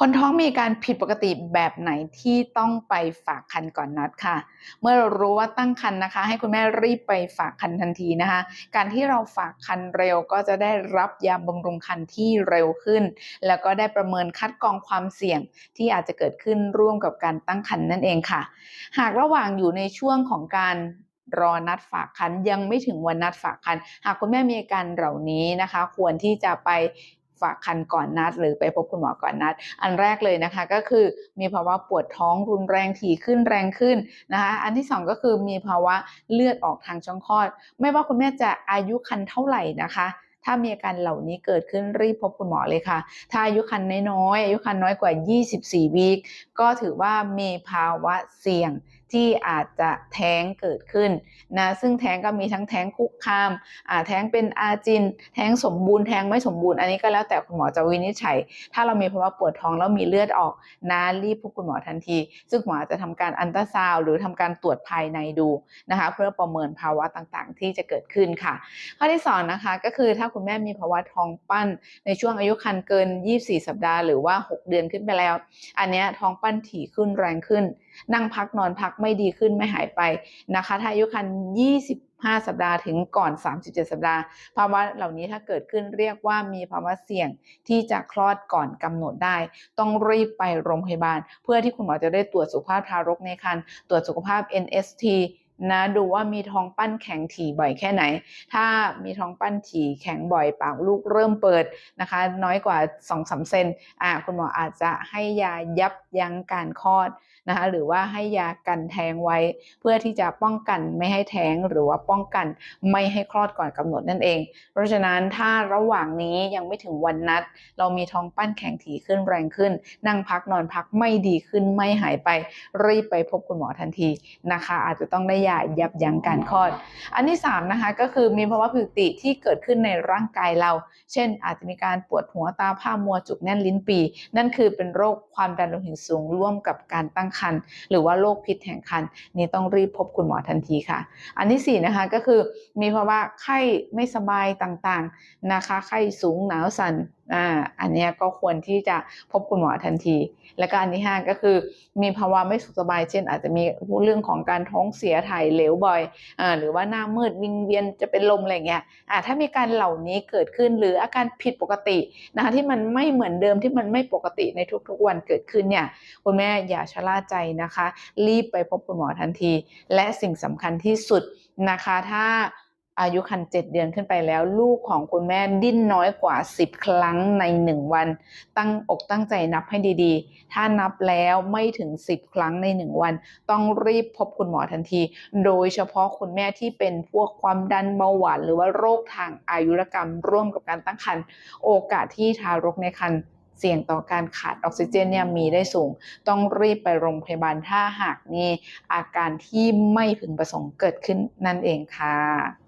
คนท้องมีการผิดปกติแบบไหนที่ต้องไปฝากคันก่อนนัดค่ะ เมื่อเรารู้ว่าตั้งคันนะคะ ให้คุณแม่รีบไปฝากคันทันทีนะคะ การที่เราฝากคันเร็วก็จะได้รับยาบำรุงคันที่เร็วขึ้น แล้วก็ได้ประเมินคัดกรองความเสี่ยงที่อาจจะเกิดขึ้นร่วมกับการตั้งคันนั่นเองค่ะ หากระหว่างอยู่ในช่วงของการรอนัดฝากคันยังไม่ถึงวันนัดฝากคันหากคุณแม่มีอาการเหล่านี้นะคะ ควรที่จะไป ฝากคันก่อนนัด หรือไปพบคุณหมอก่อนนัด อันแรกเลยนะคะก็คือมีภาวะปวดท้องรุนแรงถี่ขึ้นแรงขึ้นนะคะ อันที่สองก็คือมีภาวะเลือดออกทางช่องคลอด ไม่ว่าคุณแม่จะอายุคันเท่าไหร่นะคะถ้ามีอาการเหล่านี้เกิดขึ้นรีบพบคุณหมอเลยค่ะ ถ้าอายุคันน้อยๆอายุคันน้อยกว่า 24 วีคก็ถือว่ามีภาวะเสี่ยง ที่อาจจะแท้งเกิดขึ้นนะซึ่งแท้งก็มีทั้งแท้งคุกคามแท้งเป็นอาจิน แท้งสมบูรณ์แท้งไม่สมบูรณ์อันนี้ก็แล้วแต่คุณหมอจะวินิจฉัย ถ้าเรามีภาวะปวดท้องแล้วมีเลือดออกนะรีบพบคุณหมอทันที ซึ่งหมอจะทำการอันตราซาวหรือทำการตรวจภายในดูนะคะเพื่อประเมินภาวะต่างๆ ที่จะเกิดขึ้นค่ะ ข้อที่สองนะคะก็คือถ้าคุณแม่มีภาวะท้องปั้น ในช่วงอายุครรภ์เกิน 24 สัปดาห์หรือว่า 6 เดือนขึ้นไปแล้ว อันนี้ท้องปั้นถี่ขึ้นแรงขึ้น นั่งพักนอนพักไม่ดีขึ้นไม่หายไปนะคะถ้าอายุครรภ์25 สัปดาห์ถึงก่อน 37 สัปดาห์ ภาวะเหล่านี้ถ้าเกิดขึ้นเรียกว่ามีภาวะเสี่ยงที่จะคลอดก่อนกำหนดได้ ต้องรีบไปโรงพยาบาล เพื่อที่คุณหมอจะได้ตรวจสุขภาพทารกในครรภ์ตรวจสุขภาพ NST นะดูว่ามีท้องปั้นแข็งถี่บ่อยแค่ไหน ถ้ามีท้องปั้นถี่แข็งบ่อยปากลูกเริ่มเปิดนะคะ น้อยกว่า2-3เซนอ่าคุณหมออาจจะให้ยายับยั้งการคลอด นะคะหรือว่าให้ยากันแท้งไว้ เพื่อที่จะป้องกันไม่ให้แท้งหรือว่าป้องกันไม่ให้คลอดก่อนกำหนดนั่นเอง เพราะฉะนั้นถ้าระหว่างนี้ยังไม่ถึงวันนัด เรามีท้องปั้นแข็งถี่ขึ้นแรงขึ้น นั่งพักนอนพักไม่ดีขึ้นไม่หายไป รีบไปพบคุณหมอทันทีนะคะ อาจจะต้องได้ยายับยั้งการคลอด อันที่3นะคะก็คือมีภาวะผิวติที่เกิดขึ้นในร่างกายเรา เช่น อาจจะมีการปวดหัวตาผ้ามัวจุกแน่นลิ้นปี นั่นคือเป็นโรคความดันโลหิตสูงร่วมกับการตั้งคันหรือว่าโรคพิษแห่งคันนี่ต้องรีบพบคุณหมอทันทีค่ะ อันที่4นะคะก็คือมีภาวะไข้ไม่สบายต่างๆนะคะไข้สูงหนาวสั่นอ่าอันนี้ก็ควรที่จะพบคุณหมอทันที และก็อันที่5ก็คือมีภาวะไม่สุขสบาย เช่น อาจจะมีเรื่องของการท้องเสียถ่ายเหลวบ่อยอ่าหรือว่าหน้ามืดวิงเวียนจะเป็นลมอะไรเงี้ยอ่าถ้ามีการเหล่านี้เกิดขึ้นหรืออาการผิดปกตินะคะที่มันไม่เหมือนเดิมที่มันไม่ปกติในทุกๆวันเกิดขึ้นเนี่ยคุณแม่อย่าชะล่าใจนะคะ รีบไปพบคุณหมอทันที และสิ่งสำคัญที่สุดนะคะถ้า อายุคันเจ็ดเดือนขึ้นไปแล้ว ลูกของคุณแม่ดิ้นน้อยกว่า 10 ครั้งใน 1 วัน ตั้งอกตั้งใจนับให้ดีๆ ถ้านับแล้วไม่ถึง 10 ครั้งใน 1 วัน ต้องรีบพบคุณหมอทันที โดยเฉพาะคุณแม่ที่เป็นพวกความดันเบาหวาน หรือว่าโรคทางอายุรกรรม ร่วมกับการตั้งครรภ์โอกาสที่ทารกในครรภ์เสี่ยงต่อการขาดออกซิเจนเนี่ยมีได้สูง ต้องรีบไปโรงพยาบาลถ้าหากมีอาการที่ไม่พึงประสงค์เกิดขึ้นนั่นเองค่ะ